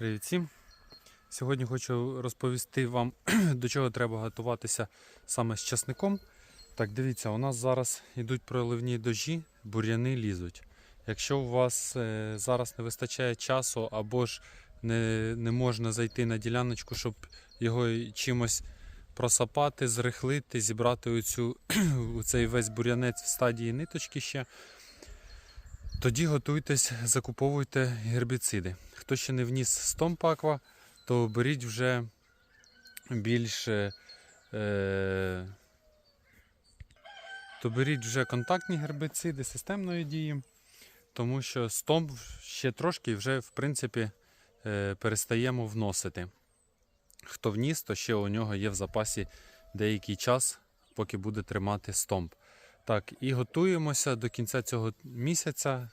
Привіт всім! Сьогодні хочу розповісти вам, до чого треба готуватися саме з часником. Так, дивіться, у нас зараз йдуть проливні дожі, бур'яни лізуть. Якщо у вас е, зараз не вистачає часу або ж не, не можна зайти на діляночку, щоб його чимось просапати, зрихлити, зібрати оцю, цей весь бур'янець в стадії ниточки ще, тоді готуйтесь, закуповуйте гербіциди. Хто ще не вніс стомп аква, то беріть вже більш е, то беріть вже контактні гербіциди системної дії, тому що стомп ще трошки вже в принципі е, перестаємо вносити. Хто вніс, то ще у нього є в запасі деякий час, поки буде тримати стомп. Так, і готуємося до кінця цього місяця,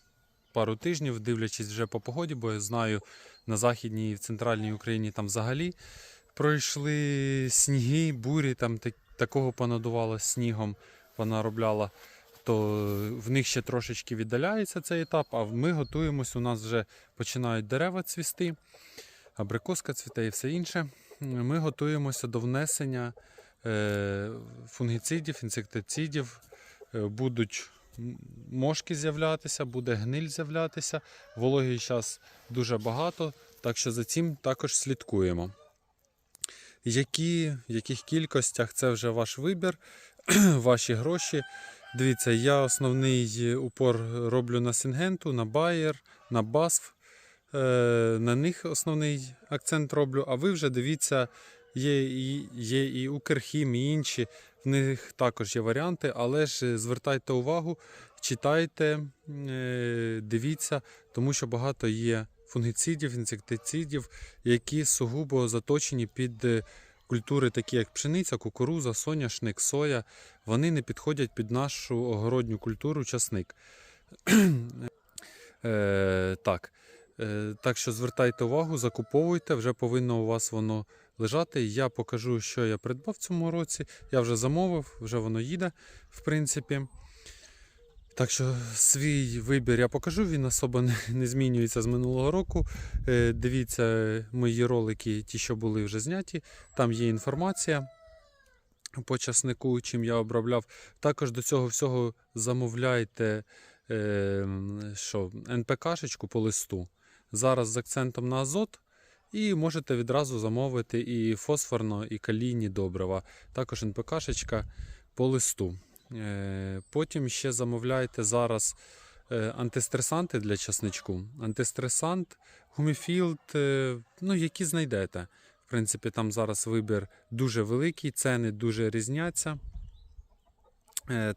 пару тижнів, дивлячись вже по погоді, бо я знаю, на Західній і в центральній Україні там взагалі пройшли сніги, бурі, там так- такого понадувало снігом, вона робляла. То в них ще трошечки віддаляється цей етап, а ми готуємось. У нас вже починають дерева цвісти, абрикоска цвіте і все інше. Ми готуємося до внесення е, фунгіцидів, інсектицидів. Е, Будуть мошки з'являтися, буде гниль з'являтися. Вологи зараз дуже багато, так що за цим також слідкуємо. Які, в яких кількостях це вже ваш вибір, ваші гроші. Дивіться, я основний упор роблю на Сингенту, на Bayer, на BASF. Е, На них основний акцент роблю, а ви вже дивіться, є і, є і Укрхім, і інші. Них також є варіанти, але ж звертайте увагу, читайте, е, дивіться, тому що багато є фунгіцидів, інсектицидів, які сугубо заточені під е, культури, такі як пшениця, кукуруза, соняшник, соя. Вони не підходять під нашу огородню культуру часник. Е, так. Е, так що звертайте увагу, закуповуйте, вже повинно у вас воно лежати. Я покажу, що я придбав в цьому році. Я вже замовив, вже воно їде, в принципі. Так що свій вибір я покажу, він особо не, не змінюється з минулого року. Е, дивіться мої ролики, ті, що були вже зняті. Там є інформація по часнику, чим я обробляв. Також до цього всього замовляйте е, що, НПКшечку по листу. Зараз з акцентом на азот. І можете відразу замовити і фосфорно, і калійні добрива. Також НПКшечка по листу. Е, Потім ще замовляйте зараз е, антистресанти для часничку. Антистресант, гуміфілд, е, ну, які знайдете. В принципі, там зараз вибір дуже великий, ціни дуже різняться.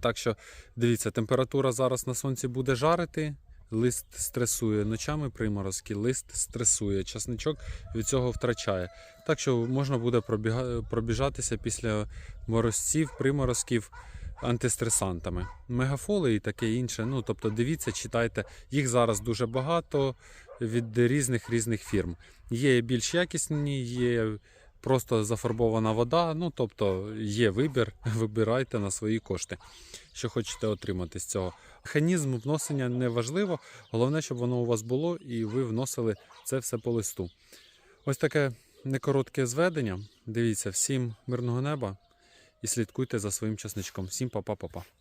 Так що дивіться, температура зараз на сонці буде жарити. Лист стресує ночами приморозки, лист стресує, часничок від цього втрачає. Так що можна буде пробіжатися після морозців, приморозків антистресантами. Мегафоли і таке інше. Ну, тобто дивіться, читайте. Їх зараз дуже багато від різних різних фірм. Є більш якісні, є просто зафарбована вода. Ну, тобто є вибір, вибирайте на свої кошти, що хочете отримати з цього. Механізм вносення не важливо, головне, щоб воно у вас було і ви вносили це все по листу. Ось таке некоротке зведення. Дивіться, всім мирного неба і слідкуйте за своїм часничком. Всім па-па-па-па.